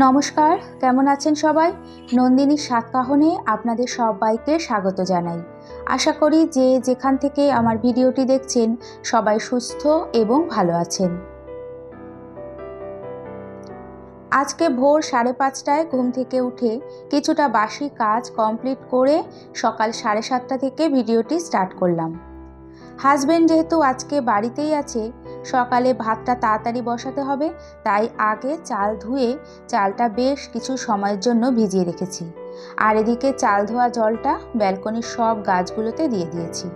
নমস্কার, কেমন আছেন সবাই? নন্দিনীর সাতকাহনে আপনাদের সবাইকে স্বাগত জানাই। আশা করি যে যেখান থেকে আমার ভিডিওটি দেখছেন, সবাই সুস্থ এবং ভালো আছেন। আজকে ভোর সাড়ে পাঁচটায় ঘুম থেকে উঠে কিছুটা বাসি কাজ কমপ্লিট করে সকাল সাড়ে সাতটা থেকে ভিডিওটি স্টার্ট করলাম। হাজব্যান্ড যেহেতু আজকে বাড়িতেই আছে সকালে ভাতটা তাড়াতাড়ি বসাতে হবে, তাই আগে চাল ধুয়ে চালটা বেশ কিছু সময়ের জন্য ভিজিয়ে রেখেছি। আর এদিকে চাল ধোয়া জলটা ব্যালকনির সব গাছগুলোতে দিয়ে দিয়েছি।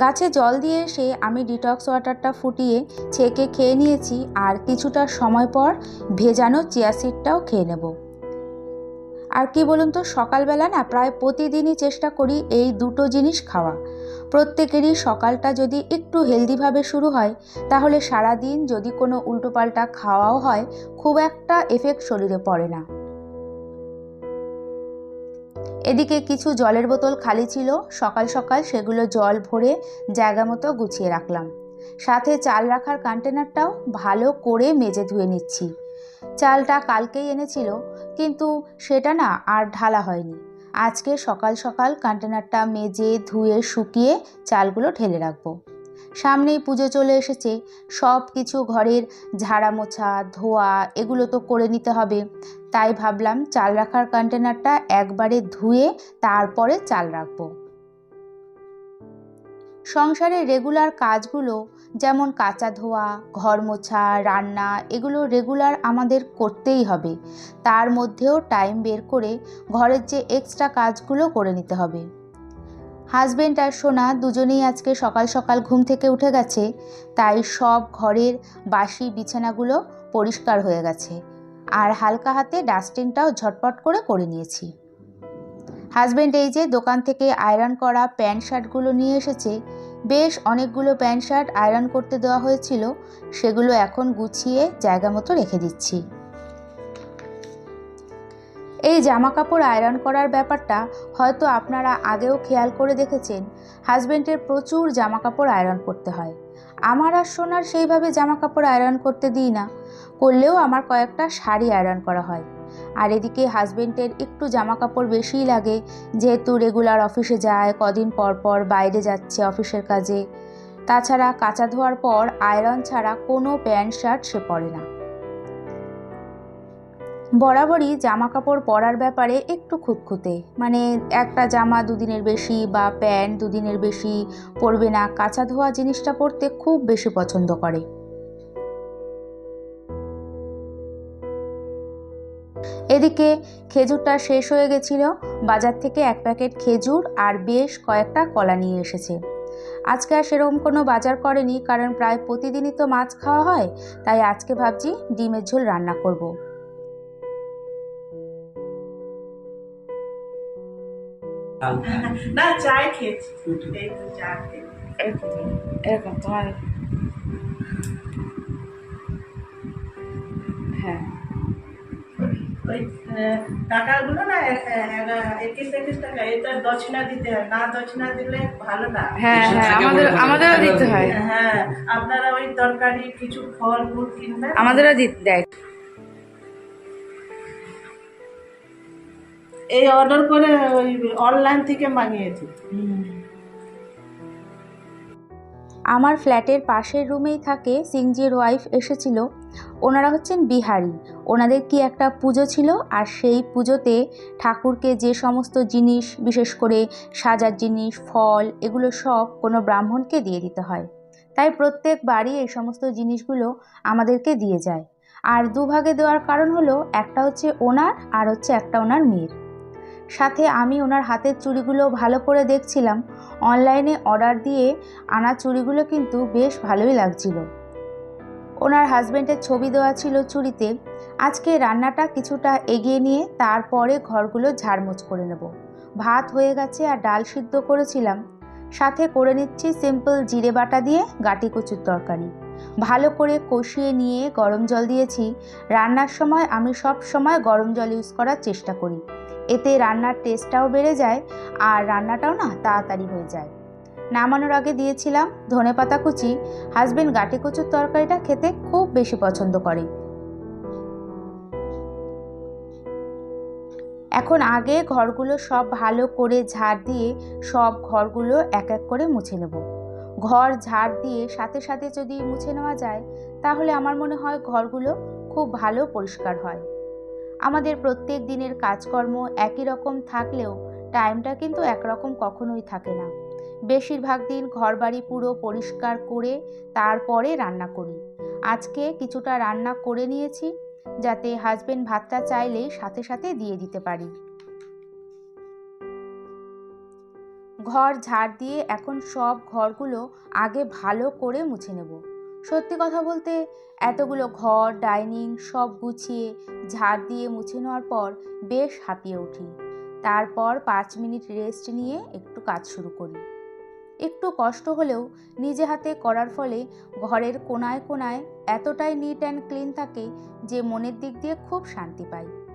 গাছে জল দিয়ে এসে আমি ডিটক্স ওয়াটারটা ফুটিয়ে ছেঁকে খেয়ে নিয়েছি, আর কিছুটা সময় পর ভেজানো চিয়া সিডটাও খেয়ে নেব। আর কি বলুন তো, সকালবেলা না প্রায় প্রতিদিনই চেষ্টা করি এই দুটো জিনিস খাওয়া। প্রত্যেকেরই সকালটা যদি একটু হেলদিভাবে শুরু হয়, তাহলে সারা দিন যদি কোনো উল্টোপাল্টা খাওয়াও হয়, খুব একটা এফেক্ট শরীরে পড়ে না। এদিকে কিছু জলের বোতল খালি ছিল, সকাল সকাল সেগুলো জল ভরে জায়গা মতো গুছিয়ে রাখলাম। সাথে চাল রাখার কন্টেনারটাও ভালো করে মেজে ধুয়ে নিচ্ছি। চালটা কালকেই এনেছিল, কিন্তু সেটা না আর ঢালা হয়নি। আজকে সকাল সকাল কন্টেনারটা মেজে ধুয়ে শুকিয়ে চালগুলো ঢেলে রাখব। সামনেই পুজো চলে এসেছে। সব কিছু ঘরের ঝাড়া মোছা ধোয়া এগুলো তো করে নিতে হবে। তাই ভাবলাম চাল রাখার কন্টেনারটা একবারে ধুয়ে তারপরে চাল রাখব। সংসারের রেগুলার কাজগুলো যেমন কাঁচা ধোয়া, ঘর মোছা, রান্না, এগুলো রেগুলার আমাদের করতেই হবে। তার মধ্যেও টাইম বের করে ঘরের যে এক্সট্রা কাজগুলো করে নিতে হবে। হাজবেন্ড আর সোনা দুজনেই আজকে সকাল সকাল ঘুম থেকে উঠে গেছে, তাই সব ঘরের বাসি বিছানাগুলো পরিষ্কার হয়ে গেছে। আর হালকা হাতে ডাস্টিংটাও ঝটপট করে করে নিয়েছি। হাজবেন্ড এই যে দোকান থেকে আয়রন করা প্যান্ট শার্টগুলো নিয়ে এসেছে বেশ অনেকগুলো প্যান্ট শার্ট আয়রন করতে দেওয়া হয়েছিল, সেগুলো এখন গুছিয়ে জায়গা মতো রেখে দিচ্ছি। এই জামা কাপড় আয়রন করার ব্যাপারটা হয়তো আপনারা আগেও খেয়াল করে দেখেছেন হাজব্যান্ডের প্রচুর জামা কাপড় আয়রন করতে হয়। আমার আর সোনার সেইভাবে জামা কাপড় আয়রন করতে দিই না, করলেও আমার কয়েকটা শাড়ি আয়রন করা হয়। আর এদিকে হাজবেন্ডের একটু জামা কাপড় বেশিই লাগে, যেহেতু রেগুলার অফিসে যায়, কদিন পর পর বাইরে যাচ্ছে অফিসের কাজে। তাছাড়া কাঁচা ধোয়ার পর আয়রন ছাড়া কোনো প্যান্ট, শার্ট সে পরে না। বরাবরই জামা কাপড় পরার ব্যাপারে একটু খুঁতখুঁতে। মানে একটা জামা দুদিনের বেশি বা প্যান্ট দুদিনের বেশি পরবে না। কাঁচা ধোয়া জিনিসটা পরতে খুব বেশি পছন্দ করে। এদিকে খেজুরটা শেষ হয়ে গেছিল। বাজার থেকে এক প্যাকেট খেজুর আর বেশ কয়েকটা কলা নিয়ে এসেছে। আজকে আর সেরকম কোনো বাজার করেনি কারণ প্রায় প্রতিদিনই তো মাছ খাওয়া হয় তাই আজকে ভাবছি ডিমের ঝোল রান্না করব। না চাই খেয়েছি। এরকম তোমার হ্যাঁ। ওই টাকাগুলো না একুশ একুশ টাকা এটা দক্ষিণা দিতে হয় না দক্ষিণা দিলে ভালো না। হ্যাঁ হ্যাঁ আমাদের আমাদেরও দিতে হয়। হ্যাঁ আপনারা ওই তরকারি কিছু ফল ফুল কিনবেন? আমাদেরও দিতে দেয়। এই অর্ডার করে ওই অনলাইন থেকে মাঙিয়েছি আমার ফ্ল্যাটের পাশের রুমেই থাকে সিংজির ওয়াইফ এসেছিল। ওনারা হচ্ছেন বিহারি। ওনাদের কি একটা পুজো ছিল? আর সেই পুজোতে ঠাকুরকে যে সমস্ত জিনিস, বিশেষ করে সাজার জিনিস, ফল, এগুলো সব কোনো ব্রাহ্মণকে দিয়ে দিতে হয়। তাই প্রত্যেক বাড়ি এই সমস্ত জিনিসগুলো আমাদেরকে দিয়ে যায়। আর দুভাগে দেওয়ার কারণ হলো, একটা হচ্ছে ওনার আর হচ্ছে একটা ওনার মেয়ের। সাথে আমি ওনার হাতের চুড়িগুলো ভালো করে দেখছিলাম। অনলাইনে অর্ডার দিয়ে আনা চুড়িগুলো কিন্তু বেশ ভালোই লাগছিল। ওনার হাজব্যান্ডের ছবি দেওয়া ছিল চুড়িতে। আজকে রান্নাটা কিছুটা এগিয়ে নিয়ে তারপরে ঘরগুলো ঝাড়মোছ করে নেব। ভাত হয়ে গেছে আর ডাল সিদ্ধ করেছিলাম। সাথে করে নিচ্ছি সিম্পল জিরে বাটা দিয়ে গাটি কচুর তরকারি। ভালো করে কষিয়ে নিয়ে গরম জল দিয়েছি। রান্নার সময় আমি সব সময় গরম জল ইউজ করার চেষ্টা করি। এতে রান্নার টেস্টটাও বেড়ে যায় আর রান্নাটাও না তাড়াতাড়ি হয়ে যায়। নামানোর আগে দিয়েছিলাম ধনেপাতা কুচি। হাজবেন্ড গাটি কচুর তরকারিটা খেতে খুব বেশি পছন্দ করে। এখন আগে ঘরগুলো সব ভালো করে ঝাড় দিয়ে সব ঘরগুলো এক এক করে মুছে নেব। ঘর ঝাড় দিয়ে সাথে সাথে যদি মুছে নেওয়া যায়, তাহলে আমার মনে হয় ঘরগুলো খুব ভালো পরিষ্কার হয়। আমাদের প্রত্যেক দিনের কাজকর্ম একই রকম থাকলেও টাইমটা কিন্তু একরকম কখনোই থাকে না। বেশিরভাগ দিন ঘরবাড়ি পুরো পরিষ্কার করে তারপরে রান্না করি। আজকে কিছুটা রান্না করে নিয়েছি, যাতে হাজবেন্ড ভাতটা চাইলেই সাথে সাথে দিয়ে দিতে পারি। ঘর ঝাড় দিয়ে এখন সব ঘরগুলো আগে ভালো করে মুছে নেব। সত্যি কথা বলতে, এতগুলো ঘর, ডাইনিং সব গুছিয়ে ঝাড় দিয়ে মুছে নেওয়ার পর বেশ হাঁপিয়ে উঠি। তারপর পাঁচ মিনিট রেস্ট নিয়ে একটু কাজ শুরু করি। একটু কষ্ট হলেও নিজে হাতে করার ফলে ঘরের কোনায় কোনায় এতটাই নিট অ্যান্ড ক্লিন থাকে যে মনের দিক দিয়ে খুব শান্তি পাই।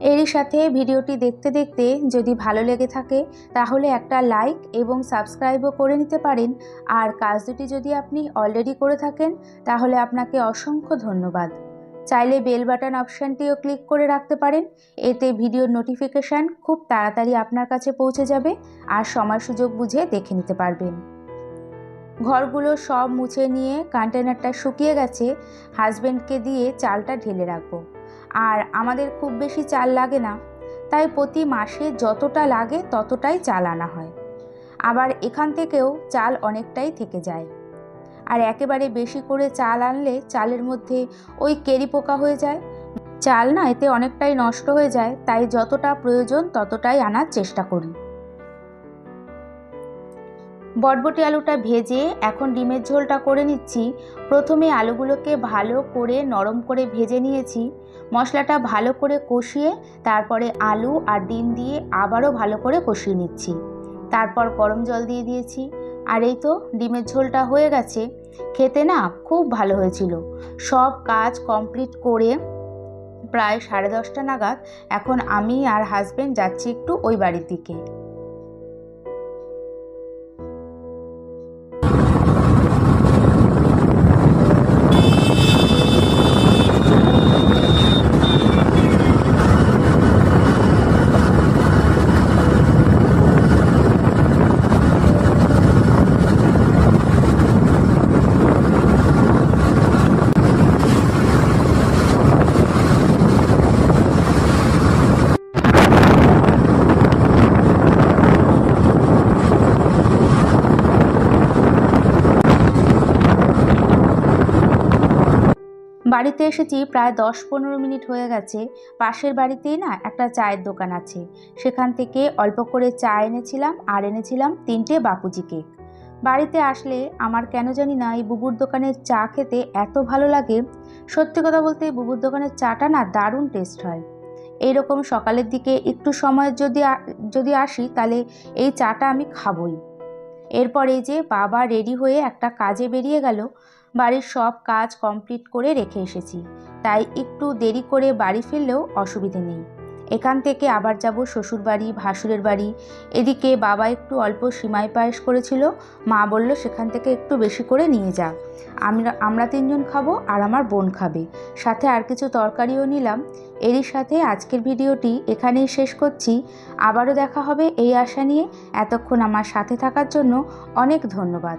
এরই সাথে ভিডিওটি দেখতে দেখতে যদি ভালো লেগে থাকে, তাহলে একটা লাইক এবং সাবস্ক্রাইবও করে নিতে পারেন। আর কাজ দুটি যদি আপনি অলরেডি করে থাকেন, তাহলে আপনাকে অসংখ্য ধন্যবাদ। চাইলে বেল বাটন অপশানটিও ক্লিক করে রাখতে পারেন। এতে ভিডিওর নোটিফিকেশান খুব তাড়াতাড়ি আপনার কাছে পৌঁছে যাবে আর সময় সুযোগ বুঝে দেখে নিতে পারবেন। ঘরগুলো সব মুছে নিয়ে কন্টেনারটা শুকিয়ে গেছে। হাজব্যান্ডকে দিয়ে চালটা ঢেলে রাখব। আর আমাদের খুব বেশি চাল লাগে না। তাই প্রতি মাসে যতটা লাগে ততটাই চাল আনা হয়। আবার এখান থেকেও চাল অনেকটাই থেকে যায়। আর একেবারে বেশি করে চাল আনলে চালের মধ্যে ওই কেরি পোকা হয়ে যায়। চাল না এতে অনেকটাই নষ্ট হয়ে যায়, তাই যতটা প্রয়োজন ততটাই আনার চেষ্টা করি। বটবটি আলুটা ভেজে এখন ডিমের ঝোলটা করে নিচ্ছি। প্রথমে আলুগুলোকে ভালো করে নরম করে ভেজে নিয়েছি। মশলাটা ভালো করে কষিয়ে তারপরে আলু আর ডিম দিয়ে আবারও ভালো করে কষিয়ে নিচ্ছি। তারপর গরম জল দিয়ে দিয়েছি। আর এই তো ডিমের ঝোলটা হয়ে গেছে। খেতে না খুব ভালো হয়েছিল। সব কাজ কমপ্লিট করে প্রায় সাড়ে দশটা নাগাদ এখন আমি আর হাজব্যান্ড যাচ্ছি একটু ওই বাড়ির দিকে। বাড়িতে এসেছি প্রায় দশ পনেরো মিনিট হয়ে গেছে। পাশের বাড়িতেই না একটা চায়ের দোকান আছে। সেখান থেকে অল্প করে চা এনেছিলাম আর এনেছিলাম তিনটে বাপুজি কেক। বাড়িতে আসলে আমার কেন জানি না এই বুবুর দোকানের চা খেতে এত ভালো লাগে। সত্যি কথা বলতে বুবুর দোকানের চাটা না দারুণ টেস্ট হয়। এইরকম সকালের দিকে একটু সময় যদি যদি আসি তাহলে এই চাটা আমি খাবই। এরপরে যে বাবা রেডি হয়ে একটা কাজে বেরিয়ে গেল। বাড়ির সব কাজ কমপ্লিট করে রেখে এসেছি। তাই একটু দেরি করে বাড়ি ফিরলেও অসুবিধে নেই। এখান থেকে আবার যাব শ্বশুর বাড়ি, ভাসুরের বাড়ি। এদিকে বাবা একটু অল্প সিমাই পায়েস করেছিল, মা বলল সেখান থেকে একটু বেশি করে নিয়ে যা। আমরা আমরা তিনজন খাব আর আমার বোন খাবে। সাথে আর কিছু তরকারিও নিলাম। এরই সাথে আজকের ভিডিওটি এখানেই শেষ করছি। আবারও দেখা হবে এই আশা নিয়ে। এতক্ষণ আমার সাথে থাকার জন্য অনেক ধন্যবাদ।